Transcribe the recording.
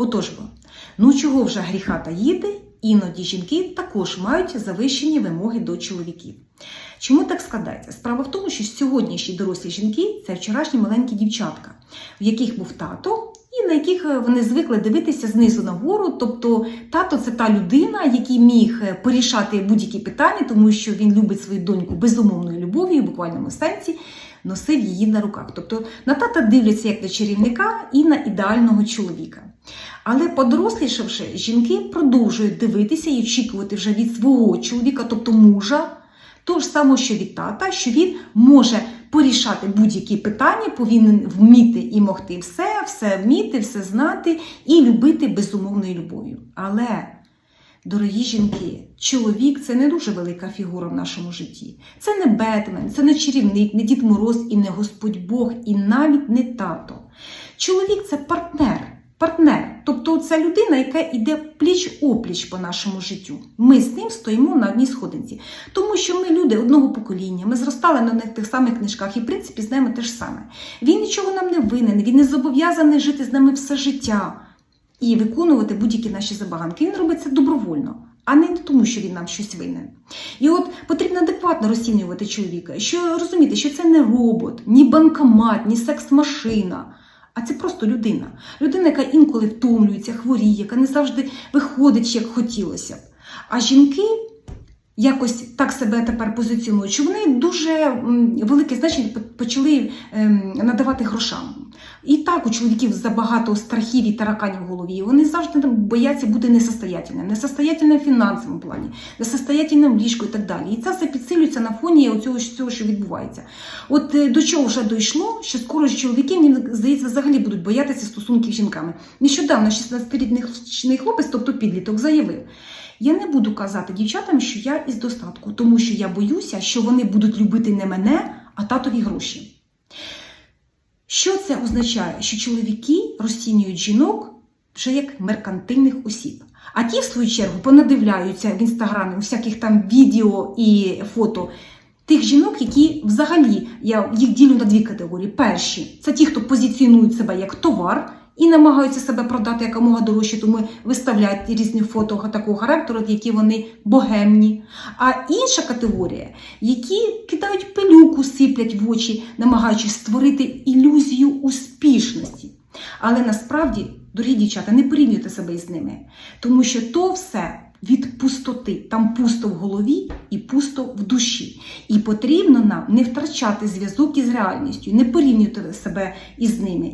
Отож бо, ну чого вже гріха таїти, іноді жінки також мають завищені вимоги до чоловіків. Чому так складається? Справа в тому, що сьогоднішні дорослі жінки це вчорашні маленькі дівчатка, в яких був тато, і на яких е, вони звикли дивитися знизу нагору. Тобто тато це та людина, який міг е, порішати будь-які питання, тому що він любить свою доньку безумовною любов'ю, в буквальному сенсі, носив її на руках. Тобто на тата дивляться як на чарівника і на ідеального чоловіка. Але подорослішавши, жінки продовжують дивитися і очікувати вже від свого чоловіка, тобто мужа, того ж самого, що від тата, що він може порішати будь-які питання, повинен вміти і могти все, все вміти, все знати і любити безумовною любов'ю. Але, дорогі жінки, чоловік це не дуже велика фігура в нашому житті. Це не Бетмен, це не чарівник, не Дід Мороз і не Господь Бог, і навіть не тато. Чоловік це партнер. Партнер, тобто це людина, яка йде пліч опліч по нашому життю. Ми з ним стоїмо на одній сходинці, тому що ми люди одного покоління, ми зростали на них тих самих книжках і, в принципі, знаємо те ж саме. Він нічого нам не винен, він не зобов'язаний жити з нами все життя і виконувати будь-які наші забаганки. Він робить це добровольно. А не тому, що він нам щось винен. І от потрібно адекватно розцінювати чоловіка, що розуміти, що це не робот, ні банкомат, ні секс-машина. А це просто людина. Людина, яка інколи втомлюється, хворіє, яка не завжди виходить, як хотілося б. А жінки якось так себе тепер позиціонують, що вони дуже велике значення почали ем, надавати грошам. І так у чоловіків забагато страхів і тараканів в голові. Вони завжди бояться бути несостоятельним, несостоятельним в фінансовому плані, несостоятельним в ліжку і так далі. І це все підсилюється на фоні цього всього, що відбувається. От е, до чого вже дійшло, що скоро чоловіки, мені здається, взагалі будуть боятися стосунків з жінками. Нещодавно 16-річний хлопець, тобто підліток, заявив. Я не буду казати дівчатам, що я із достатку, тому що я боюся, що вони будуть любити не мене, а татові гроші. Що це означає? Що чоловіки розцінюють жінок вже як меркантильних осіб. А ті, в свою чергу, понадивляються в інстаграмі всяких там відео і фото тих жінок, які взагалі я їх ділю на дві категорії. Перші це ті, хто позиціонують себе як товар і намагаються себе продати якомога дорожче, тому виставляють різні фото такого характеру, які вони богемні. А інша категорія, які кидають пилюку, сиплять в очі, намагаючись створити ілюзію успішності. Але насправді, дорогі дівчата, не порівнюйте себе із ними, тому що то все. Від пустоти, там пусто в голові і пусто в душі. І потрібно нам не втрачати зв'язок із реальністю, не порівнювати себе із ними.